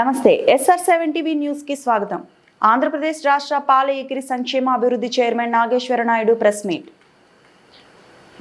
నమస్తే SR seven TV న్యూస్కి స్వాగతం. ఆంధ్రప్రదేశ్ రాష్ట్ర పాల ఎకిరి సంక్షేమ అభివృద్ధి chairman Nageswara Naidu press meet.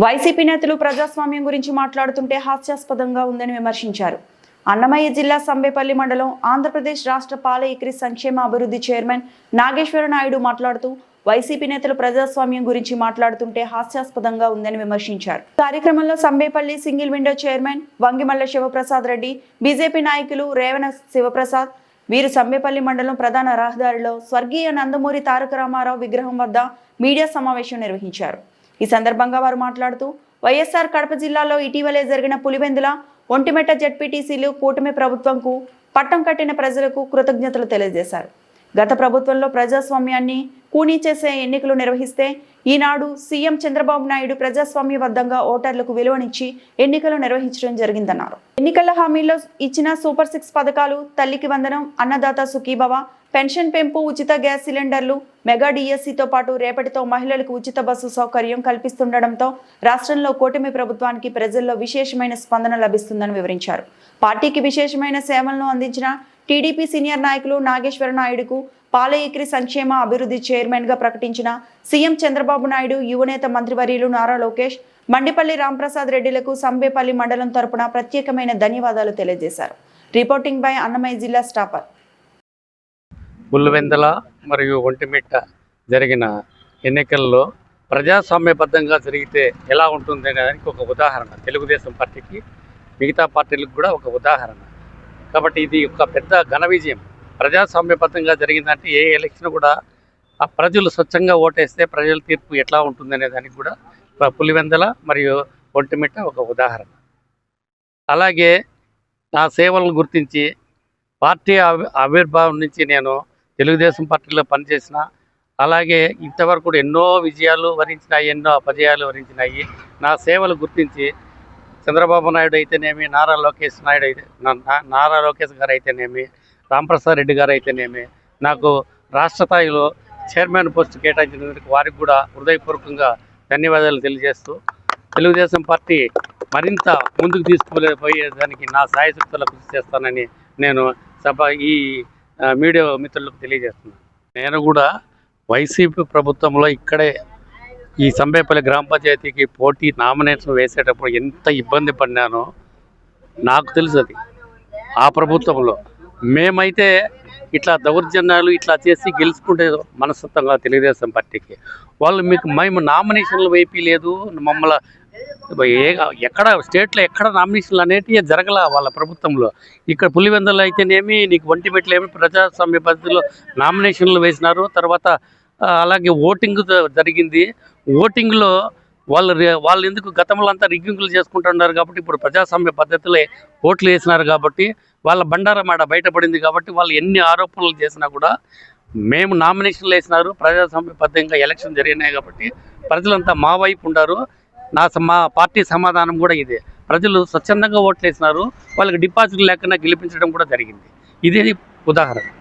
YCP నేతలు ప్రజాస్వామ్యం గురించి మాట్లాడుతుంటే హాస్యాస్పదంగా ఉందని విమర్శించారు. అన్నమయ్య జిల్లా సంబేపల్లి మండలం ఆంధ్రప్రదేశ్ రాష్ట్ర పాల ఎకిరి సంక్షేమ అభివృద్ధి చైర్మన్ నాగేశ్వర నాయుడు మాట్లాడుతూ వైసీపీ నేతలు ప్రజాస్వామ్యం గురించి మాట్లాడుతుంటే హాస్యాస్పదంగా ఉందని విమర్శించారు. కార్యక్రమంలో Sambepalli single window chairman Vangimalla Sivaprasad Reddy BJP నాయకులు రేవణ శివప్రసాద్ వీరు సంబేపల్లి మండలం ప్రధాన రహదారిలో స్వర్గీయ నందమూరి తారక రామారావు విగ్రహం వద్ద మీడియా సమావేశం నిర్వహించారు. ఈ సందర్భంగా వారు మాట్లాడుతూ వైఎస్ఆర్ కడప జిల్లాలో ఇటీవలే జరిగిన పులివెందుల ఒంటిమెట్ట జడ్పీటీసీలు కూటమి ప్రభుత్వంకు పట్టం కట్టిన ప్రజలకు కృతజ్ఞతలు తెలియజేశారు. గత ప్రభుత్వంలో ప్రజాస్వామ్యాన్ని కూనీ చేసే ఎన్నికలు నిర్వహిస్తే ఈనాడు సీఎం చంద్రబాబు నాయుడు ప్రజాస్వామ్యబద్ధంగా ఓటర్లకు విలువనిచ్చి ఎన్నికలు నిర్వహించడం జరిగిందన్నారు. ఎన్నికల హామీలో ఇచ్చిన సూపర్ సిక్స్ పథకాలు తల్లికి వందనం అన్నదాత సుఖీభవ పెన్షన్ పెంపు ఉచిత గ్యాస్ సిలిండర్లు మెగా డిఎస్సితో పాటు రేపటితో మహిళలకు ఉచిత బస్సు సౌకర్యం కల్పిస్తుండటంతో రాష్ట్రంలో కూటమి ప్రభుత్వానికి ప్రజల్లో విశేషమైన స్పందన లభిస్తుందని వివరించారు. పార్టీకి విశేషమైన సేవలను అందించిన టీడీపీ సీనియర్ నాయకులు నాగేశ్వర నాయుడుకు పాలయక్రి సంక్షేమ అభివృద్ధి చైర్మన్గా ప్రకటించిన సీఎం చంద్రబాబు నాయుడు యువనేత మంత్రివర్యులు నారా లోకేష్ మండిపల్లి రాంప్రసాద్ రెడ్డిలకు సంబేపల్లి మండలం తరపున ప్రత్యేకమైన ధన్యవాదాలు తెలియజేశారు. రిపోర్టింగ్ బై అన్నమయ్య జిల్లా స్టాపర్ పుల్లువెందల మరియు ఒంటిమిట్ట జరిగిన ఎన్నికల్లో ప్రజాస్వామ్యబద్ధంగా జరిగితే ఎలా ఉంటుంది అనేదానికి ఒక ఉదాహరణ. తెలుగుదేశం పార్టీకి మిగతా పార్టీలకు కూడా ఒక ఉదాహరణ. కాబట్టి ఇది ఒక పెద్ద ఘన విజయం. ప్రజాస్వామ్యబద్ధంగా జరిగిందంటే ఏ ఎలక్షన్ కూడా ఆ ప్రజలు స్వచ్ఛంగా ఓటేస్తే ప్రజల తీర్పు ఎట్లా ఉంటుంది అనే దానికి కూడా పులివెందల మరియు ఒంటిమిట్ట ఒక ఉదాహరణ. అలాగే నా సేవలను గుర్తించి పార్టీ ఆవిర్భావం నుంచి నేను తెలుగుదేశం పార్టీలో పనిచేసిన అలాగే ఇంతవరకు కూడా ఎన్నో విజయాలు వరించినాయి ఎన్నో అపజయాలు వరించినాయి. నా సేవలు గుర్తించి చంద్రబాబు నాయుడు అయితేనేమి నారా లోకేష్ నాయుడు అయితే నా- నా- నారా లోకేష్ గారు అయితేనేమి రాంప్రసాద్ రెడ్డి గారు అయితేనేమి నాకు రాష్ట్ర స్థాయిలో చైర్మన్ పోస్ట్ కేటాయించినందుకు వారికి కూడా హృదయపూర్వకంగా ధన్యవాదాలు తెలియజేస్తూ తెలుగుదేశం పార్టీ మరింత ముందుకు తీసుకుపోయేదానికి నా సాయశక్తుల కృషి చేస్తానని నేను సభ ఈ మీడియా మిత్రులకు తెలియజేస్తున్నాను. నేను కూడా వైసీపీ ప్రభుత్వంలో ఇక్కడే ఈ సంబేపల్లి గ్రామ పంచాయతీకి పోటీ నామినేషన్ వేసేటప్పుడు ఎంత ఇబ్బంది పడినానో నాకు తెలుసు అది ఆ ప్రభుత్వంలో మేమైతే ఇట్లా దౌర్జన్యాలు ఇట్లా చేసి గెలుచుకుంటే మనస్తత్వంగా తెలుగుదేశం పార్టీకి. వాళ్ళు మీకు మేము నామినేషన్లు వేయలేదు మమ్మల్ని ఏ ఎక్కడ స్టేట్లో ఎక్కడ నామినేషన్లు అనేటివి జరగల వాళ్ళ ప్రభుత్వంలో. ఇక్కడ పులివెందులు అయితేనేమి నీకు వంటి ఏమి ప్రజాస్వామ్య పద్ధతిలో నామినేషన్లు వేసినారు తర్వాత అలాగే ఓటింగ్ జరిగింది. ఓటింగ్లో వాళ్ళు వాళ్ళు ఎందుకు గతంలో అంతా రిగ్గింగ్లు చేసుకుంటున్నారు కాబట్టి ఇప్పుడు ప్రజాస్వామ్య పద్ధతిలో ఓట్లు వేసినారు కాబట్టి వాళ్ళ బండారమాడ బయటపడింది కాబట్టి వాళ్ళు ఎన్ని ఆరోపణలు చేసినా కూడా మేము నామినేషన్లు వేసినారు. ప్రజాస్వామ్య పద్ధతిగా ఎలక్షన్ జరిగినాయి కాబట్టి ప్రజలంతా మా వైపు ఉండారు. నా స- మా పార్టీ సమాధానం కూడా ఇదే. ప్రజలు స్వచ్ఛందంగా ఓట్లు వేసినారు. వాళ్ళకి డిపాజిట్ లేకుండా గెలిపించడం కూడా జరిగింది. ఇది ఉదాహరణ.